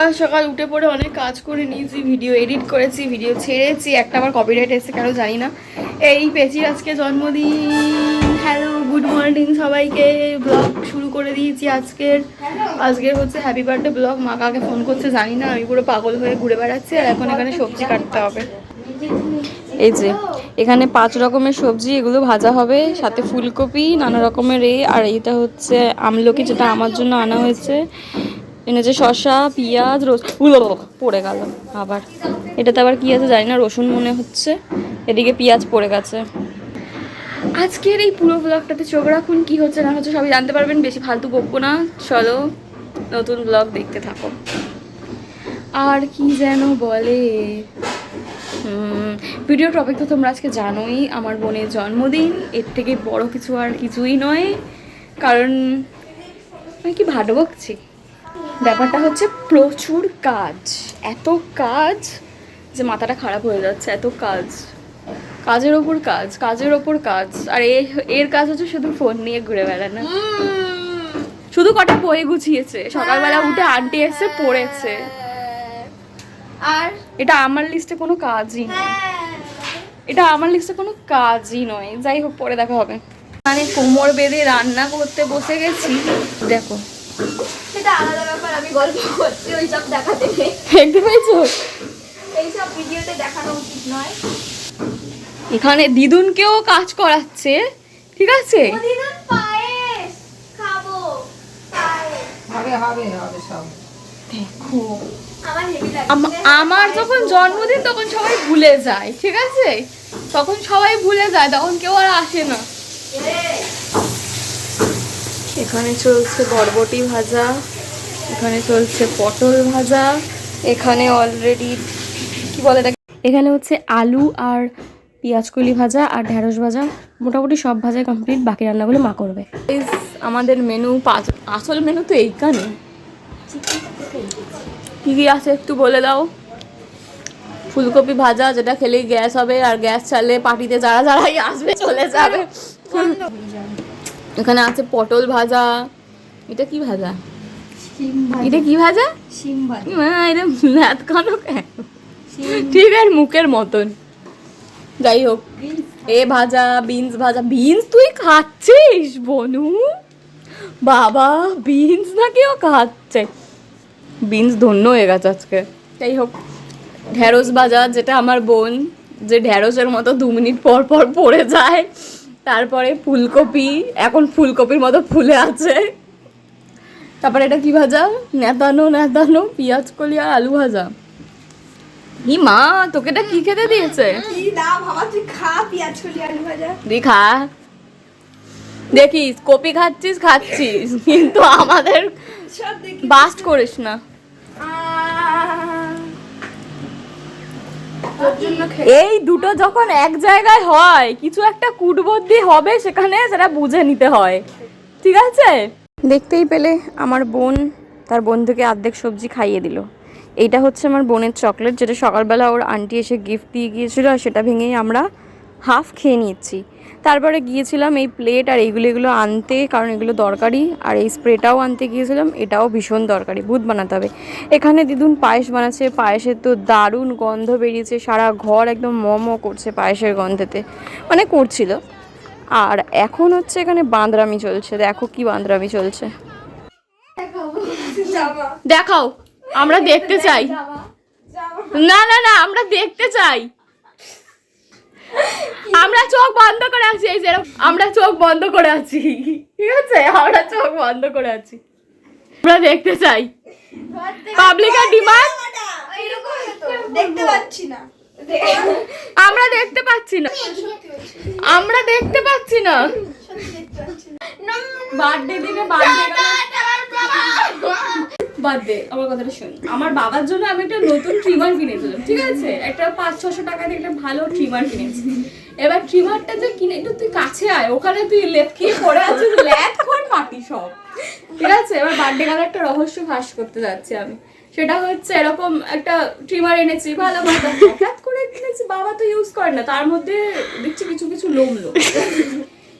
সকাল সকাল উঠে পড়ে অনেক কাজ করে নিয়েছি ভিডিও এডিট করেছি ভিডিও ছেড়েছি, একটা আবার কপিরাইট এসেছে কেন জানি না। এই পেচির আজকে জন্মদিন। হ্যালো গুড মর্নিং সবাইকে। ব্লগ শুরু করে দিয়েছি আজকের। আজকের হচ্ছে হ্যাপি বার্থডে ব্লগ মা কাকে ফোন করছে জানি না, আমি পুরো পাগল হয়ে ঘুরে বেড়াচ্ছি, আর এখন এখানে সবজি কাটতে হবে। এই যে, এখানে পাঁচ রকমের সবজি, এগুলো ভাজা হবে, সাথে ফুলকপি, নানা রকমের এ, আর এইটা হচ্ছে আমলকি, যেটা আমার জন্য আনা হয়েছে। এনেছে শসা, পেঁয়াজ, রসুন পড়ে গেল আবার। এটাতে আবার কি আছে জানি না, রসুন মনে হচ্ছে। এদিকে পেঁয়াজ পড়ে গেছে। আজকের এই পুরো ব্লগটাতে চোখ রাখুন, কি হচ্ছে না হচ্ছে সবাই জানতে পারবেন। বেশি ফালতু বকবো না। চলো, নতুন ব্লগ দেখতে থাকো। আর কি যেন বলে? ভিডিও টপিক তো তোমরা আজকে জানোই, আমার বোনের জন্মদিন। এর থেকে বড় কিছু আর কিছুই নয়। কারণ, আমি কি ভালো বকছি ব্যাপারটা হচ্ছে প্রচুর কাজ। এত কাজ যে মাথাটা খারাপ হয়ে যাচ্ছে এত কাজ। কাজের ওপর কাজ কাজের ওপর কাজ। আর এর কাজ হচ্ছে শুধু ফোন নিয়ে ঘুরে বেড়ানো। শুধু কটা বই গুছিয়েছে? সকালবেলা উঠে আন্টি এসে পড়েছে। আর এটা আমার লিস্টে কোনো কাজই নয়। এটা আমার লিস্টে কোনো কাজই নয়। যাই হোক পরে দেখা হবে। মানে কোমর বেঁধে রান্না করতে বসে গেছি। দেখো সেটা আলাদা ব্যাপার আমি গল্প করছি ওইসব দেখাতে দেখতে পেয়েছ? এইসব ভিডিওতে দেখানো উচিত নয়। এখানে দিদুনকেও কাজ করাচ্ছে ঠিক আছে? প্রতিদিন পায়েস খাব হবে হবে হবে সব। দেখো। আমার যখন জন্মদিন তখন সবাই ভুলে যায় ঠিক আছে? তখন সবাই ভুলে যায় তখন কেউ আর আসে না। এখানে চলছে বরবটি ভাজা, এখানে চলছে পটল ভাজা, এখানে অলরেডি কি বলে এখানে হচ্ছে আলু আর পেঁয়াজ কলি ভাজা আর ঢ্যাঁড়স ভাজা। মোটামুটি সব ভাজা কমপ্লিট বাকি রান্নাগুলো মা করবে। আমাদের মেনু আসল মেনু তো এইখানে। কি কি আছে একটু বলে দাও? ফুলকপি ভাজা, যেটা খেলেই গ্যাস হবে, আর গ্যাস চালে পার্টিতে যারা যারাই আসবে, চলে যাবে। এখানে আছে পটল ভাজা। এটা কি ভাজা? এটা কি ভাজা? শিম ভাজা। এটা ম্যাথ কানো? কেন? ঠিক আর মুখের মতন। যাই হোক এ ভাজা বিনস ভাজা। বিনস তুই খাচ্ছিস বনু? বাবা বিনস না কেউ খাচ্ছে? বিনস ধন্য হয়ে গেছে আজকে। যাই হোক ঢ্যাঁড়স ভাজা যেটা আমার বোন যে ঢ্যাঁড়সের মতো দু মিনিট পর পর পড়ে যায়। তারপরে ফুলকপি এখন ফুলকপির মতো ফুলে আছে। তারপরে এটা কি ভাজা? নেতানো নেতানো পেঁয়াজ কলি আর আলু ভাজা। ই মা তোকে এটা কি খেতে দিয়েছে? কি তুই খা দেখিস কপি খাচ্ছিস খাচ্ছিস কিন্তু আমাদের সব দেখি বাস্ট করিস না। এই দুটো যখন এক জায়গায় হয় কিছু একটা কুটবুদ্ধি হবে সেখানে সেটা বুঝে নিতে হয়। ঠিক আছে? দেখতেই পেলে আমার বোন তার বন্ধুকে অর্ধেক সবজি খাইয়ে দিল। এইটা হচ্ছে আমার বোনের চকলেট যেটা সকালবেলা ওর আন্টি এসে গিফট দিয়ে গিয়েছিল আর সেটা ভেঙেই আমরা হাফ খেয়ে নিচ্ছি তারপরে গিয়েছিলাম এই প্লেট আর এইগুলো এগুলো আনতে কারণ এগুলো দরকারি। আর এই স্প্রেটাও আনতে গিয়েছিলাম এটাও ভীষণ দরকারি ভূত বানাতে হবে। এখানে দিদুন পায়েস বানাচ্ছে পায়েসের তো দারুণ গন্ধ বেরিয়েছে সারা ঘর একদম ম করছে পায়েসের গন্ধেতে। মানে করছিল। আর এখন হচ্ছে এখানে বাঁদরামি চলছে দেখো কি বাঁদরামি চলছে। দেখাও আমরা দেখতে চাই। না না না আমরা দেখতে চাই। আমরা চোখ বন্ধ করে আছি এই যে আমরা চোখ বন্ধ করে আছি। ঠিক আছে? আমরা চোখ বন্ধ করে আছি। আমরা দেখতে চাই। পাবলিকের ডিমান্ড এরকম দেখতে পাচ্ছি না। আমরা দেখতে পাচ্ছি না। আমরা দেখতে পাচ্ছি না। দেখতে পাচ্ছি না। বার্থডে দিনে বার্থডে বাদ দে আমার কথাটা শোন। আমার বাবার জন্য আমি একটা নতুন ট্রিমার কিনেছিলাম, ঠিক আছে? একটা পাঁচ, ছশো টাকা দিয়ে একটা ভালো ট্রিমার কিনেছি। এবার ট্রিমারটা যে কিনে, একটু তুই কাছে আয়, ওখানে তুই লেপকিয়ে পড়ে আছিস ল্যাথ খোর মাটি সব। ঠিক আছে? এবার বার্থডে গেলে একটা রহস্য ফাঁস করতে যাচ্ছি আমি। সেটা হচ্ছে এরকম একটা ট্রিমার এনেছি, ভালো ভালো। হঠাৎ করে কিনেছি, বাবা তো ইউজ করে না, তার মধ্যে দেখছি কিছু কিছু লোম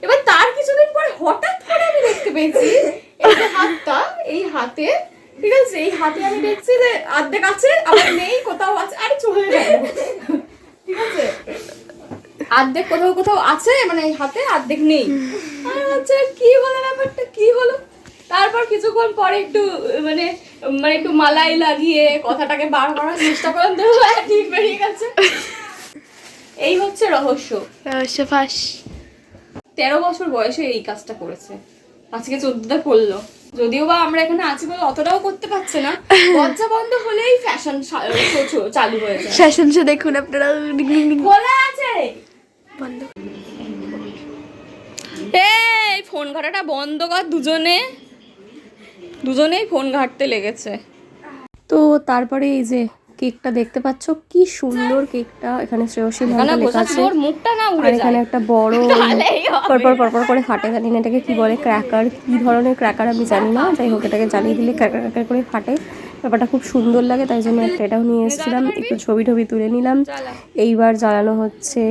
এবার তার কিছুদিন পর হঠাৎ করে আমি দেখতে পেয়েছি, এই হাতটা, এই হাতে ঠিক আছে এই হাতে আমি দেখছি যে অর্ধেক আছে আবার নেই কোথাও আছে আরে চলে গেল ঠিক আছে? অর্ধেক কোথাও কোথাও আছে মানে হাতে অর্ধেক নেই। আচ্ছা কি হলো ব্যাপারটা কি হলো? তারপর কিছুক্ষণ পরে একটু মানে মানে একটু মালাই লাগিয়ে কথাটাকে বার করার চেষ্টা করলাম তো ঠিক বেরিয়ে গেছে। এই হচ্ছে রহস্য। রহস্য ফাঁস। তেরো বছর বয়সে এই কাজটা করেছে। আজকে চোদ্দটা করল। যদিও বা আমরা এখানে আছি বলে অতটাও করতে পারছে না দরজা বন্ধ হলেই ফ্যাশন চালু হয়েছে ফ্যাশন শো দেখুন আপনারা। খোলা আছে! বন্ধ। এই ফোন ঘাটাটা বন্ধ কর দুজনে। দুজনেই ফোন ঘাটতে লেগেছে। তো তারপরে এই যে কেকটা দেখতে পাচ্ছ? কি সুন্দর কেকটা। এখানে শ্রেয়সী লেখা আছে। আর এখানে একটা বড়। পরপর পরপর করে ফাটে জানি না এটাকে কি বলে ক্র্যাকার কি ধরনের ক্র্যাকার আমি জানি না। যাই হোক এটাকে জ্বালিয়ে দিলে ক্র্যাকার ক্র্যাকার করে ফাটে। ব্যাপারটা খুব সুন্দর লাগে তাই জন্য একটা এটাও নিয়ে এসেছিলাম। একটু ছবি টবি তুলে নিলাম। এইবার জ্বালানো হচ্ছে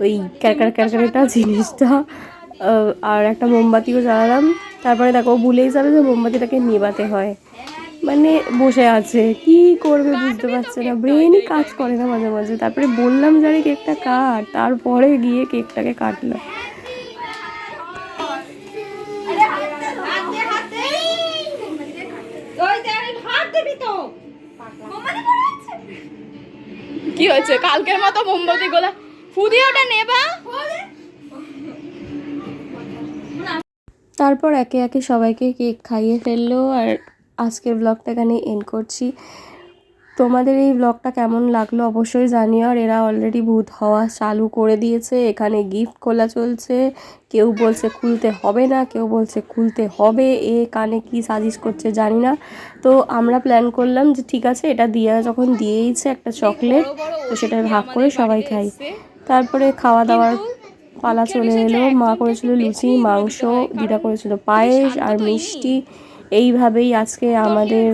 ওই ক্যারকার ক্যারকারেটা জিনিসটা। আর একটা মোমবাতিও জ্বালালাম। তারপরে দেখো ভুলেই যাবে যে মোমবাতিটাকে নিবাতে হয়। মানে বসে আছে। কি করবে বুঝতে পারছে না। ব্রেনই কাজ করে না মাঝে মাঝে। তারপরে বললাম যারে কেকটা কাট। তারপরে গিয়ে কেকটাকে কাটলো কি হয়েছে? কালকের মতো মোমবাতি গোলা ফুদিয়ে ওটা নেবা তারপর একে একে সবাইকে কেক খাইয়ে ফেলল। আর আজকের ব্লগটা এখানে এন্ড করছি। তোমাদের এই ব্লগটা কেমন লাগল অবশ্যই জানিও। আর এরা অলরেডি ভূত হওয়া চালু করে দিয়েছে। এখানে গিফট খোলা চলছে। কেউ বলছে খুলতে হবে না, কেউ বলছে খুলতে হবে। এ কানে কি সাজিশ করছে জানি না। তো আমরা প্ল্যান করলাম যে ঠিক আছে, এটা দিয়া যখন দিয়েইছে একটা চকলেট তো সেটা ভাগ করে সবাই খাই। তারপরে খাওয়া দাওয়ার পালা চলে এলো। মা করেছিল লুচি, মাংস, দিদা করেছিল পায়েস আর মিষ্টি। এইভাবেই আজকে আমাদের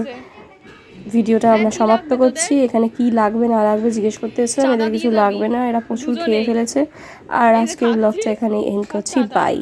ভিডিওটা আমরা সমাপ্ত করছি। এখানে কি লাগবে না লাগবে জিজ্ঞেস করতে এসেছিলাম এদের কিছু লাগবে না এরা প্রচুর খেয়ে ফেলেছে। আর আজকের ব্লগটা এখানে এন্ড করছি। বাই